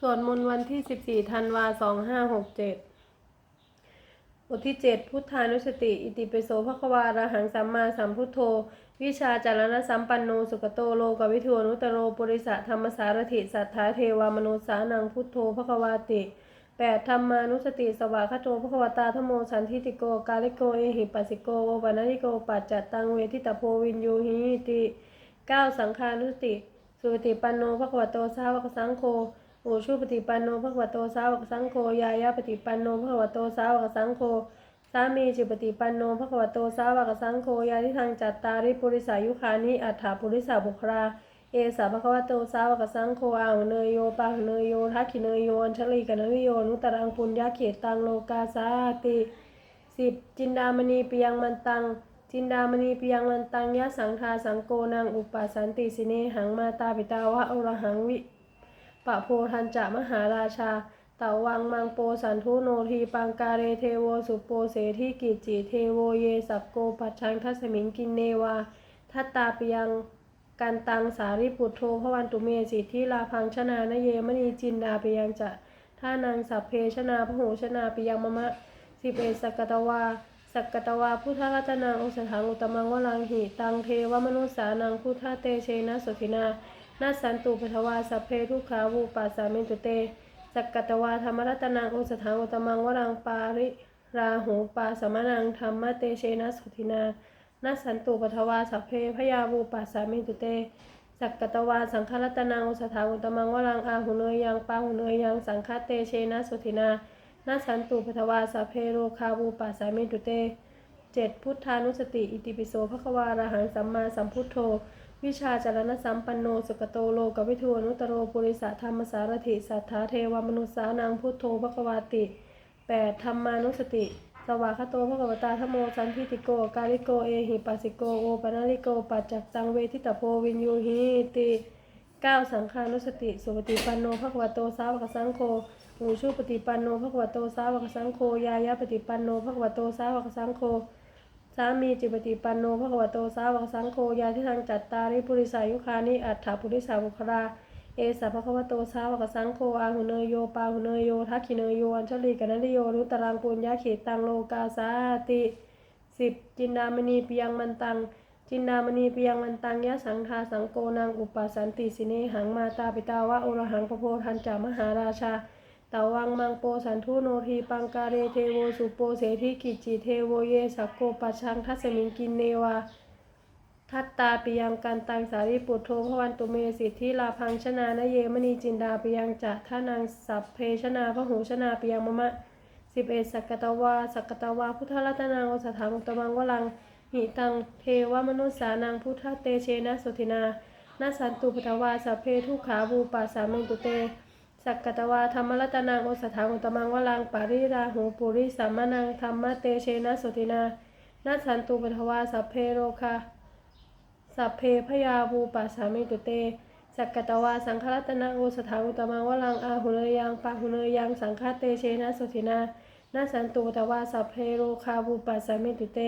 สวดมนต์วันที่ 14ธันวา2567บทที่ 7 พุทธานุสติ อิติปิโสภควาระหังสัมมาสัมพุทโธ วิชาจารณสัมปันโน สุกโตโลกวิทูนุตโรปุริสะธรรมสารถิสัทธาเทวามนุสานังพุทโธภควาติ 8. ธรรมานุสติ สวากขาโตภควตาธโมสันทิติโก กาลิโก เอหิปัสสิโกโอปนัญิโก ปัจจัตตังเวทิตาโพวินยูหิติ 9. สังฆานุสติ สุปฏิปันโนภควโตสาวกสังโฆ โอชุปฏิปันโนภควโตสาวกสังโฆยายาปฏิปันโนภควโตสาวกสังโฆสามีจิปฏิปันโนภควโตสาวกสังโฆยาทิทางจัตตาริปุริสายุคานิอัฏฐาปุริสาบุคราเอสาภควโตสาวกสังโฆอาหุเนยโยปาหุเนยโยทักขิเนยโยอัญชลีกนริโยนุตรังปุญญาเขตตังโลกาสาติสิบจินดามณีปิยังมันตังจินดามณีปิยังมันตังยะสังทาสังโกนางอุปสันติสิเนหังมาตาปิตาวะอรหังวิ ปะโพทันจะมหาราชาเตวังมังโปสันทุโนทีปังกาเรเทโวสุโปเสทิกิจิเทโวเยสักโกปัชังทัสมิงกินเนวาทัตตาปยังกันตังสาริปุตโทพระวันตุเมสิทธิลาพังชนานเยมณีจินดาปยังจะท่านังสัพเพชนาพหูชนาปยังมะมะสิเอสกตวาสักกตวาพุทธรัตนังอุสถังอุตมังวลังหิตังเทวมนุสสานังพุทธเตเชนะสุทินา นาสันตุปทวาสัพเพทุขาวูปัสสามินตุเตสักกตวาธรรมรัตนังอุสถังอุตมังวรังปาริราหูปาสมนังธรรมเตเชนะสุทินานาสันตุปทวาสัพเพพยาวูปัสสามินตุเตสักกตวาสังฆรัตนังอุสถังอุตมังวรังอาหุเนยยังปาหุเนยยังสังฆเตเชนะสุทินานาสันตุปทวาสัพเพโรคาวูปัสสามินตุเตเจ็ดพุทธานุสติอิติปิโสภควาระหังสัมมาสัมพุทโธ วิชาจารณสัมปันโนสุกโตโลกวิทูอนุตโรปุริสธรรมสารถิสัทธาเทวมนุสานังพุทโธภควาติ 8. ธรรมานุสติ สวากาโตภควตาธโมสันทิติโก กาลิโกเอหิปัสสิโกโอปนาลิโกปัจจักตังเวทิตาโพวินยูหิติ 9. สังฆานุสติ สุปฏิปันโนภควโตสาวกสังโฆอูชุปฏิปันโนภควโตสาวกสังโฆยายาปฏิปันโนภควโตสาวกสังโฆ สามีจิปฏิปันโนภควโตสาวกสังโฆยาที่ทางจัตตาริปุริสายุคานิอัฏฐาปุริสาบุคราเอสะภควโตสาวกสังโฆอาหุเนยโยปาหุเนยโยทักขิเนยโยอัญชลีกนริโยรุตรังปุญญาเขตังโลกาสาติสิบจินดามณีเปิยังมันตัง จินดามณีเปิยังมันตังยะสังทาสังโกนางอุปสันติสิเนหังมาตาปิตาวะโอรหังพระโพทันจามหาราชา ตาวังมังโปสันทุโนทีปังการเรเทโวสุโปเสทิกิจิเทโวเยสักโกปัชังทัสมิงกินเนวาทัตตาปิยังกันตังสาริปุโทพวันตุเมสิทธิลาพังชนานเยมณีจินดาปิยังจะท่านังสัพเพชนาพหูชนาปิยังมะมะสิบเอสักกตวาสักกตวาพุทธรัตนังวสถามุตมังวลังหิตังเทวมนุสสานังพุทธเตเชนะสุทินานาสันตุปทวาสัพเพทุขาบูปัสสามินตุเต สักกตวาธรรมรัตนังโอสถาอุตมังวลังปาริราหูปุริสัมมนังธรรมเตเชนะสุตินานาสันตุปทวาสัพเพโรคาสัพเพพยาภูปัสสามิตุเต สักกตวาสังฆรัตนังโอสถาอุตมังวลังอาหุเนยังปาหุเนยังสังฆเตเชนะสุตินานาสันตุปทวาสัพเพโรคาภูปัสสามิตุเต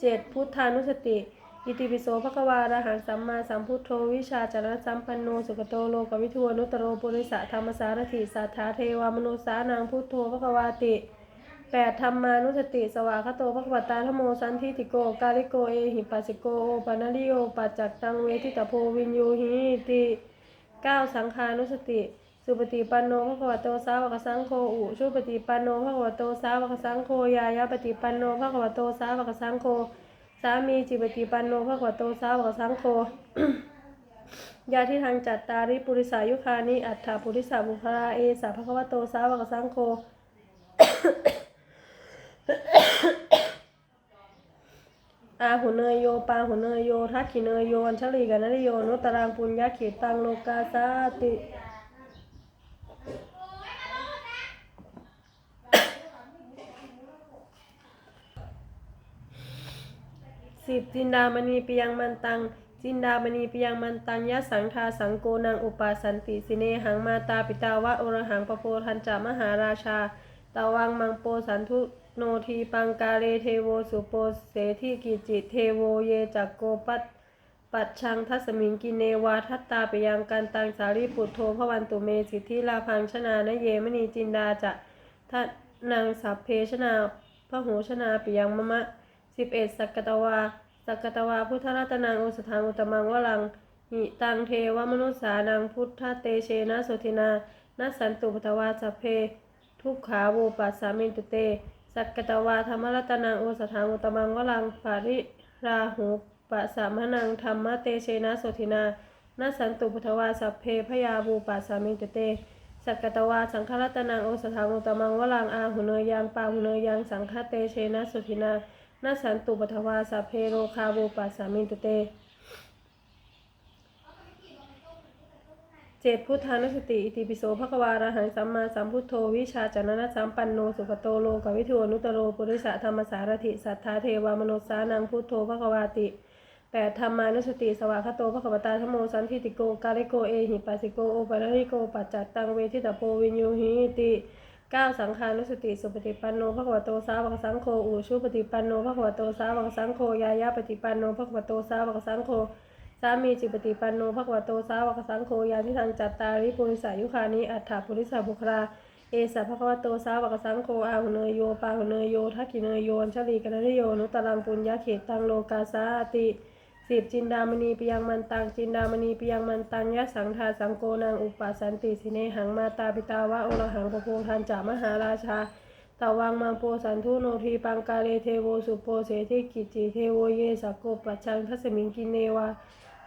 เจ็ดพุทธานุสติ อิติปิโสภควาระหังสัมมาสัมพุทโธวิชาจารสัมปันโนสุกโตโลกวิทูอนุตโรปุริสะธรรมสารถิสัทธาเทวามนุสานังพุทโธภควาติแปดธรรมานุสติสวากขาโตภควตาธโมสันทิติโกกาลิโกเอหิปัสสิโกโอปนาลิโอปัจจักตังเวทิตาโพวินยูหิติเก้าสังฆานุสติสุปฏิปันโนภควโตสาวกสังโฆอุชุปฏิปันโนภควโตสาวกสังโฆยายาปฏิปันโนภควโตสาวกสังโฆามีจิปฏิปันโนภควโตสาวกสังโฆยาที่ทางจัตตาริปุริสายุคานิอัฏฐาปุริสาบุคลาเอสาภควโตสาวกสังโฆอาหุเนยโยปาหุเนยโยทักขิเนยโยอัญชลีกันนริโยนุตรังปุญญาเขตังโลกาสาติ สิบจินดามณีปิยังมันตัง จินดามณีปิยังมันตังยะสังทาสังโกนังอุปาสันติสิเนหังมาตาปิตาวะอรหังปโพทันจามหาราชาตาวังมังโปสันทุโนทีปังกาเลเทโวสุโปเสทิกิจิเทโวเยจักโกปัตปัจชังทัสมิงกินเนวาทัตตาปยังกันตังสารีปุตโทพวันตุเมสิทธิลาพังชนานเยมณีจินดาจะทันางสัพเพชนาพระโหชนาปิยังมะมะ สิบเอ็ดสักกตวา สักกตวา พุทธรัตนังโอสถานอุตมังวลังหิตังเทวมนุษสานังพุทธเตเชนะโสธินานัสันตุปตวาสเพ ทุกขาวูปัสสามินตุเต สักกตวาธรรมรัตนังโอสถานอุตมังวลังปาริราหูปัสสามนังธรรมเตเชนะโสธินานัสันตุปตวาสเพพยาวูปัสสามินตุเตสักกตวาสังฆรัตนังโอสถานอุตมังวลังอาหุเนยยังปาหุเนยยังสังฆเตเชนะโสธินา นัสสันตุปทวาสัพเพโรคาวูปัสสามินตุเต เจ็ดพุทธานุสติ อิติปิโสภควาระหังสัมมาสัมพุทโธ วิชาจารณะสัมปันโน สุขโตโลกวิทูอนุตโรปุริสะธรรมสารถิ สัทธาเทวามนุสานังพุทโธภควาติแปดธรรมานุสติสวากขโตภควตาธโมสันทิติโก กาลิโกเอหิปัสสิโก โอปัริโก ปัจจัตตังเวทิตาโพวินยูหิติ เก้าสังฆานุสติสุปฏิปันโนภควโตสาวกสังโฆอุชุปฏิปันโนภควโตสาวกสังโฆยายาปฏิปันโนภควโตสาวกสังโฆสามีจิปฏิปันโนภควโตสาวกสังโฆยาทิทังจัตตาริปุริสายุคานิอัฏฐปุริสาบุคลาเอสะภควโตสาวกสังโฆอาหุเนยโยปาหุเนยโยทักขิเนยโยอัญชลีกนริโยนุตตรังปุญญาเขตตังโลกาสาติ สิบจินดามณีปิยังมันตังจินดามณีปิยังมันตังยะสังทาสังโกนางอุปาสันติสิเนหังมาตาปิตาวะโอรหังปโพทันจามหาราชาตวังมังโปสันทุโนทีปังกาเลเทโวสุโปเสธิกิจิเทโวเยสกโกปัจชังทัสมิงกินเนวา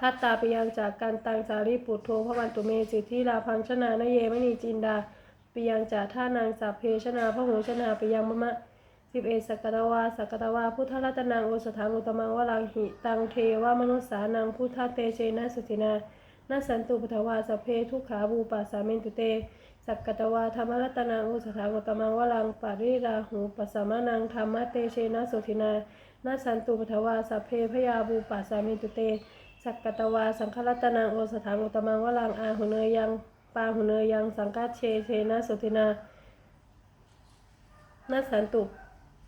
ทัตตาไปยังจากการตังสารีปุตโทพระวันตุเมสิทธิลาพังชนานเยมณีจินดาไปยังจากท่านางสัพเพชนาพระโหชนาไปยังมะมะ สิบเอสักตวาสักตวาพุทธรัตนังโอสถานอุตมังวลังหิตังเทวามนุษสานังพุทธเตเชนะสุตินานัสสันตุปทวาสัพเพทุขาบูปัสสามินตุเตสักกตวาธรรมรัตนังโอสถานอุตมังวลังปาริราหูปัสสมานังธรรมเตเชนะสุตินานัสสันตุปทวาสัพเพพยาบูปัสสามินตุเต สักกตวาสังฆรัตนังโอสถานอุตมังวลังอาหุเนยยังปาหุเนยยังสังฆเชเชนะสุตินานัสสันตุ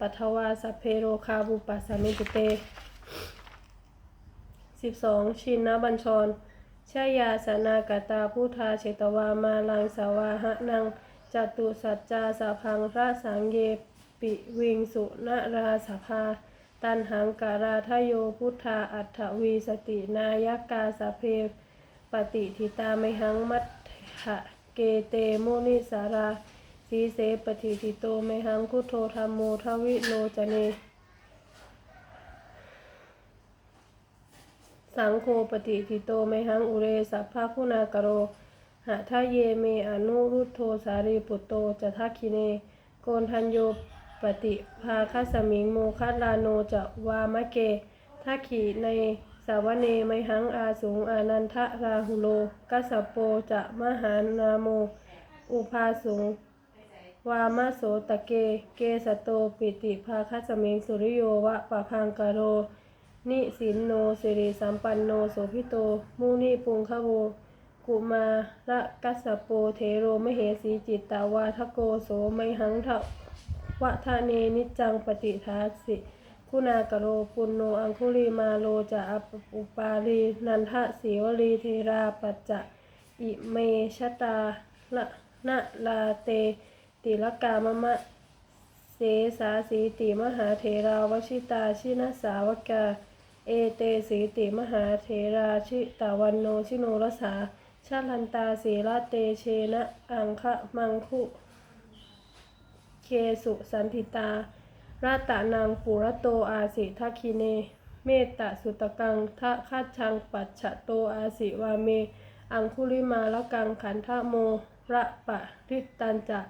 ปัทวาสัพเพโรคาบุปัสสามิตุเตสิบสองชินนบัญชรชายาสนากตาพุทธาเชตวามาลังสาวาหะนังจตุสัจจาสาพังระสังเยปิวิงสุนราสภา ตันหังการาทโยพุทธาอัฏฐวีสตินายกาสเพปฏิทิตาไมหังมัทธะเกเตมุนิสารา สีเสปฏิทิโตไมหังคุโทธรรมโมทวิโลจเน สังโฆปฏิทิโตไมหังอุเรสัพพะคุณากโร หะทะเยเมอนุรุทโธสารีปุตโตจะทักคิเน โกนทันโยปฏิภาคัสมิงโมคัลาโนจะวามะเกทักขีในสาวเนไมหังอาสูงอานันทะราหุโลกัสสโปจะมหานาโม อุภาสูง วามโสตะเก เกสโตปิติภาคัสมิงสุริโยวะปะพังกโร นิสินโนสิริสัมปันโนโสพิโต มุนิปุงคะโว กุมาระกัสสปโปเทโรมเหสีจิตตาวาทโกโสไมหังทะวะทะเนนิจังปฏิทาสิคุณากโรปุณโนอังคุลีมาโลจะอปอุปาลีนันทะสีวลีเทราปัจจะอิเมชตาละนะลาเต ติลกามะมะเสสาสีติมหาเทราวชิตาชินสาวกา เอเตสีติมหาเทราชิตาวันโนชิโนรสาชาลันตาสีลาเตเชนะอังคะมังคุเคสุสันติตา ราตะนางปุระโตอาสิทักคิเน เมตตาสุตกังทะคัจชังปัจฉะโตอาสิวาเม อังคุลิมาละกังขันทะโมระปะริตตันจะ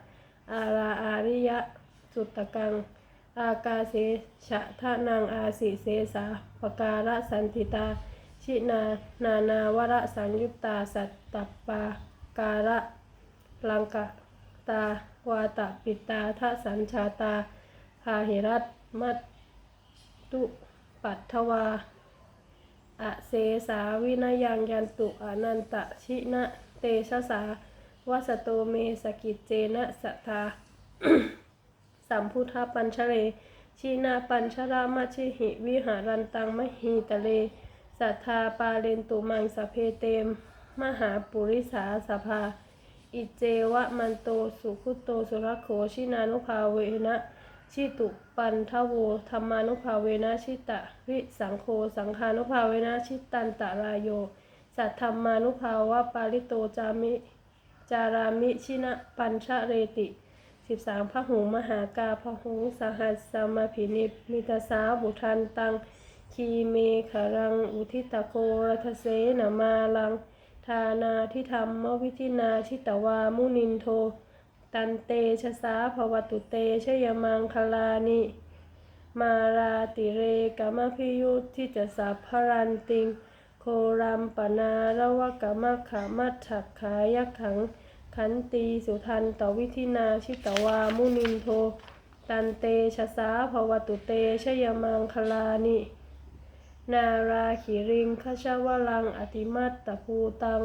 อาราอาริยะสุตตกัง อากาเสชะทะนางอาสิเสสาปการะสันติตา ชินานานาวระสังยุตตาสัตตปปาการะลังกะตาวาตปิตาทะสัญชาตาพาหิรัตมัตตุปัทวาอเสสาวินยังยันตุอนันตชินะเตชะสา วัสโตเมสกิจเจนะสัทธาสัมพุทธปัญชเร ชีนาปัญชรามาชิหิ วิหารันตังมหีตะเลสัทธาปาเรนตุมังสพเพเตม มหาปุริสาสภา อิเจวะมันโตสุขุโตสุรโขชินานุภาเวนะชิตุปันทโวธรรมานุภาเวนะชิตะริสังโฆสังฆานุภาเวนะชิตันตรายโย สัทธรรมานุภาวะปาริโตจามิ จารามิชินะปัญชะเรติสิบสามพระหูมหากาพระหูสหัสสมาภินิมิตาสาบุทันตัง คีเมขรัง อุทิตโกรัทเสนมาลัง ทานาทิธรรมวิธินาชิตวามุนินโท ตันเตชะสาภวตุเตชยมังคลานิ มาราติเรกามพิยุทธิจะสัพพรันติง โครัมปนาระวะกามะขามัตถักขายักขัง ขันตีสุทันตวิธินาชิตวามุนินโท ตันเตชะสาภวตุเตชยมังคลานิ นาราขิริงคชวลังอติมัตตภูตัง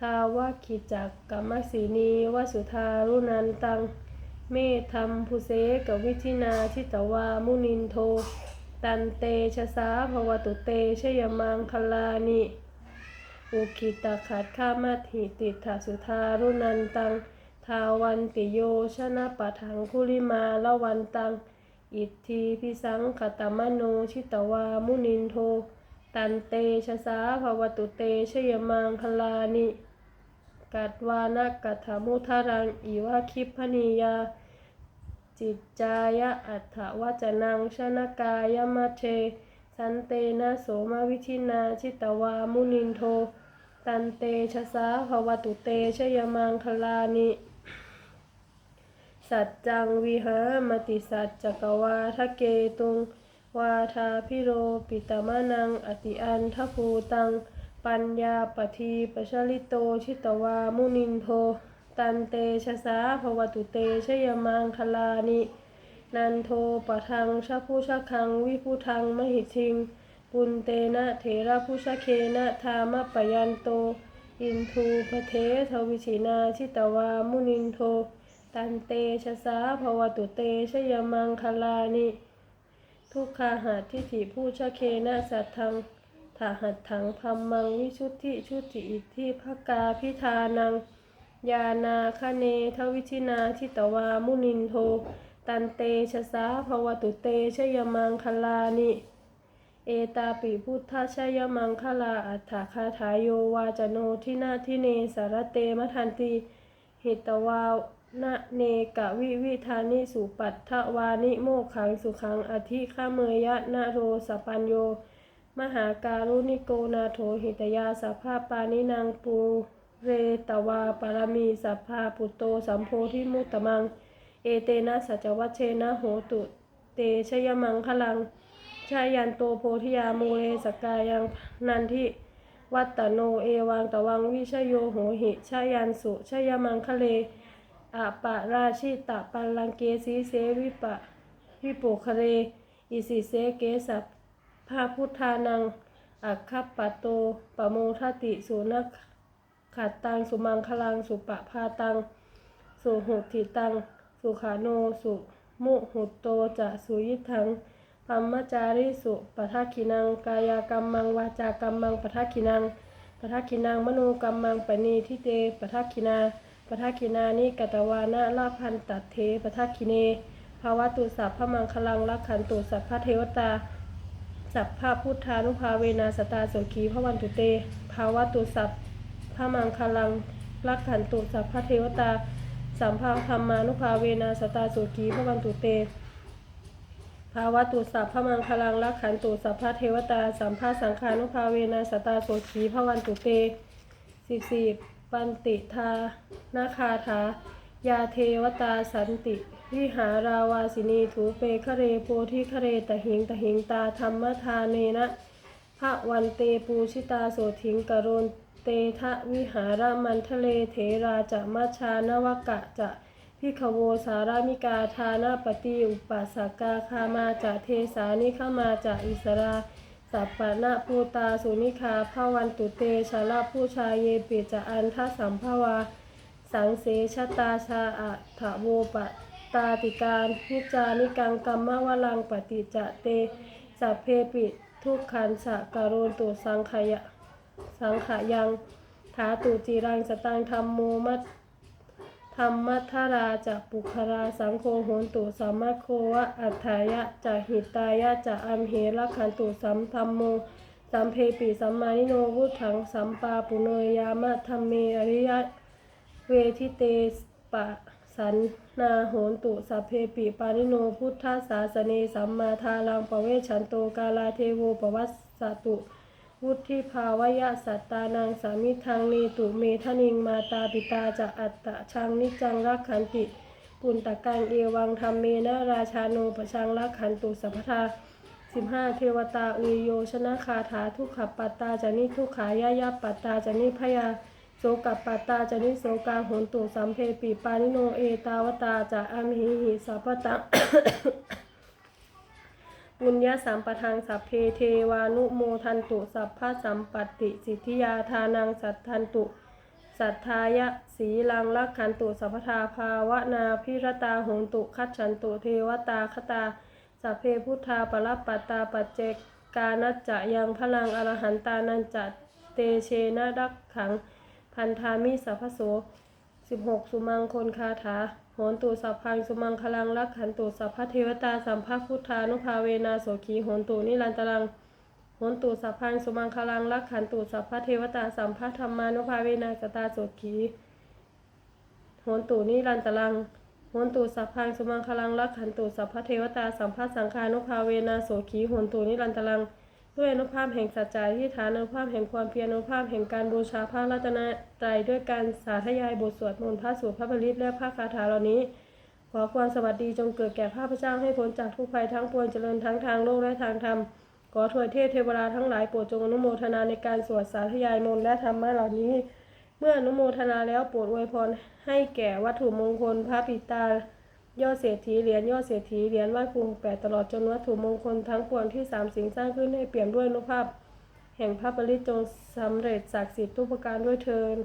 ทาวะขิจักกัมสีนีวสุธารุนันตัง เมธรรมภูเสกวิธินาทิตวามุนินโท ตันเตชะสาภวตุเตชยมังคลานิ อุคิตาขัดข้ามัตหิติถาสุธารุนันตัง ทาวันติโยชนะปะทังคุลิมาละวันตัง อิทธิพิสังขตมโนชิตวามุนินโท ตันเตชะสาภวตุเตชยมังคลานิ กัดวานะกัตถมุทารังอีวาคิพนียา จิตจายะอัฏฐวัจนังชนกายมัเชสันเตนะโสมวิธินาชิตวามุนินโท ตันเตชะสาภวตุเตชยมังคลานิ สัจจังวิหามติสัจจกวาทะเกตุง วาทาพิโรปิตมะนัง อติอันทภูตัง ปัญญาปทีปชลิโตชิตวามุนินโท ตันเตชะสาภวตุเตชยมังคลานิ นันโทปะทังชะพุชะคังวิพุทังมหิทิง ปุนเตนะเถระพุชะเคนะธามะปยันโต อินทูปเททวิชินาชิตวามุนินโท ตันเตชะสาภวตุเตชยมังคลานิ ทุกขาหาทิฏฐิผู้ชะเคนะสัตทังถาหัตถังพัมมังวิชุทธิชุติอิทธิภกาพิธานัง ยานาคเนทวิชินาทิตวามุนินโท ตันเตชะสาภวตุเตชยมังคลานิ เอตาปิพุทธชยมังคลาอัฏฐคาถายโยวาจโนทินาทิเนสารเตมทันติหิตวานะเนกะวิวิธานิสุปัตถวานิโมกขังสุขังอธิฆาเมยะนะโรสปัญโย มหาการุณิโกนาโถหิตยาสัพพปานินางปู เรตวาปารมีสัพพาปุตโตสัมโพธิมุตตมัง เอเตนะสัจวัชเชนะโหตุเตชยมังคลังชายันโตโพธิยามูเลสกายังนันทิวัตตโนเอวังตวังวิชโยโหหิชายันสุชยมังคเลอะปะราชิตะปัลลังเกสีเสวิปะวิปุคเร อิสิเสเกสัพพาพุทธานังอัคคปปะโตปะโมทติสุนัก ขัดตังสุมังคลังสุปะพาตัง สุหุติตัง สุขาโนสุมุหุตโตจะสุยิทังพัมมจาริสุปทักขินัง กายกรรมังวาจากรรมังปทักขินังปทักขินังมโนกรรมังปณีทิเตปทักขินาปทักขินานิกตวานะลาพันตัดเทปทักขิเนภาวะตุสัพพมังคลังลักขันตุสัพพเทวตาสัพพพุทธานุภาเวนาสตาโสขีพระวันตุเต ภาวะตุสัพ พระมังคลังลักขันตุสัพพเทวตา สัมภาธรรมานุภาเวนาสตาโสขีพระวันตุเต ภาวะตุสัพพมังคลังลักขันตุสัพพเทวตา สัมภาสังขานุภาเวนาสตาโสขีพระวันตุเตสิสีปันติทานาคาถายาเทวตาสันติ วิหาราวาสินีถูเปคะเรโพธิคะเรตหิงตหิงตาธรรมทานเนนะพระวันเตปูชิตาโสถิงกโรน เตทะวิหารมันทะเลเถราจะมัชานวกะจะพิขโวสารามิกาทานาปฏิอุปัสสกาคามาจะเทสานิขมาจะอิสราสัปปะนะภูตาสุนิคาภาวันตุเตชาลาผู้ชายเยปิจะอันทสัมภวา สังเสชตาชาอะถะโวปะตาติการนิจานิกังกรรมวลังปฏิจะเตสัพเพปิททุกขันสะการุณตุสังขยะ สังขยังถาตุจีรังสตังธรรมโมมัตธรรมัทธาราจะปุคราสังโฆโหนตุสัมมะโควะอัฏฐายะจะหิตายะจะอัมเหรักขันตุสัมธรรมโมสัมเพปิสัมมานิโนวุถังสัมปาปุเนยยามะธรรมเมอริยะเวทิเตปะสันนาโหนตุสัพเพปิปานิโนพุทธศาสเนสัมมาทารังปเวชชันโตกาลาเทโวปวัสสตุ วุฒิภาวยะสัตตานังสามิทังเนตุเมทนิงมาตาปิตาจะอัตตะชังนิจังรักขันติปุณตะกังเอวังธรรมเมนะราชาโนปชังรักขันตุสัพพทาสิบห้าเทวตาอุยโยชนะคาถาทุกขปัตตาจานิทุกขายายาปัตตาจานิพยาโสกัปปัตตาจานิโสกาหนตุสัมเพปีปานิโนเอตาวตาจะอัมหิหิสัพพตัง ปุญญาสัมปทังสัพเพเทวานุโมทันตุสัพพะสัมปติ สิทธิยาทานังสัทธันตุ สัทธายะสีลังลักขันตุสัพพทาภาวนาพิรตาหงตุคัจฉันตุเทวตาคตาสัพเพพุทธาปรับปัตตาปัจเจกานัจจะยังพลังอรหันตานันจะเตเชนะรักขัง พันธามิสัพพโส สิบหกสุมังคนคาถาโหนตุสัพพังสุมังคลังรักขันตุสัพพเทวตาสัมภพุทธานุภาเวนาโสขีโหนตุนิรันตรังโหนตุสัพพังสุมังคลังรักขันตุสัพพเทวตาสัมภธรรมานุภาเวนาสตาโสขีโหนตุนิรันตรังโหนตุสัพพังสุมังคลังรักขันตุสัพพเทวตาสัมภสังฆานุภาเวนาโสขีโหนตุนิรันตรัง ด้วยอนุภาพแห่งสัจจะที่ฐานอนุภาพแห่งความเพียรอนุภาพแห่งการบูชาพระรัตนตรัยด้วยการสาธยายบทสวดมนต์พระสูตรพระบริตและพระคาถาเหล่านี้ ขอความสวัสดีจงเกิดแก่ข้าพเจ้าให้พ้นจากทุกภัยทั้งปวงเจริญทั้งทางโลกและทางธรรมขอถวยเทพเทวดาทั้งหลายโปรดจงอนุโมทนาในการสวดสาธยายมนต์และธรรมะเหล่านี้ เมื่ออนุโมทนาแล้วโปรดอวยพรให้แก่วัตถุมงคลพระปิตา ยอดเศรษฐีเหรียญยอดเศรษฐีเหรียญไหว้ภูมิแปดตลอดจนวัตถุมงคลทั้งปวงที่สามสิ่งสร้างขึ้นให้เปี่ยมด้วยนุภาพ แห่งพระปริจงสำเร็จศักดิ์สิทธิ์ทุกประการด้วยเทิน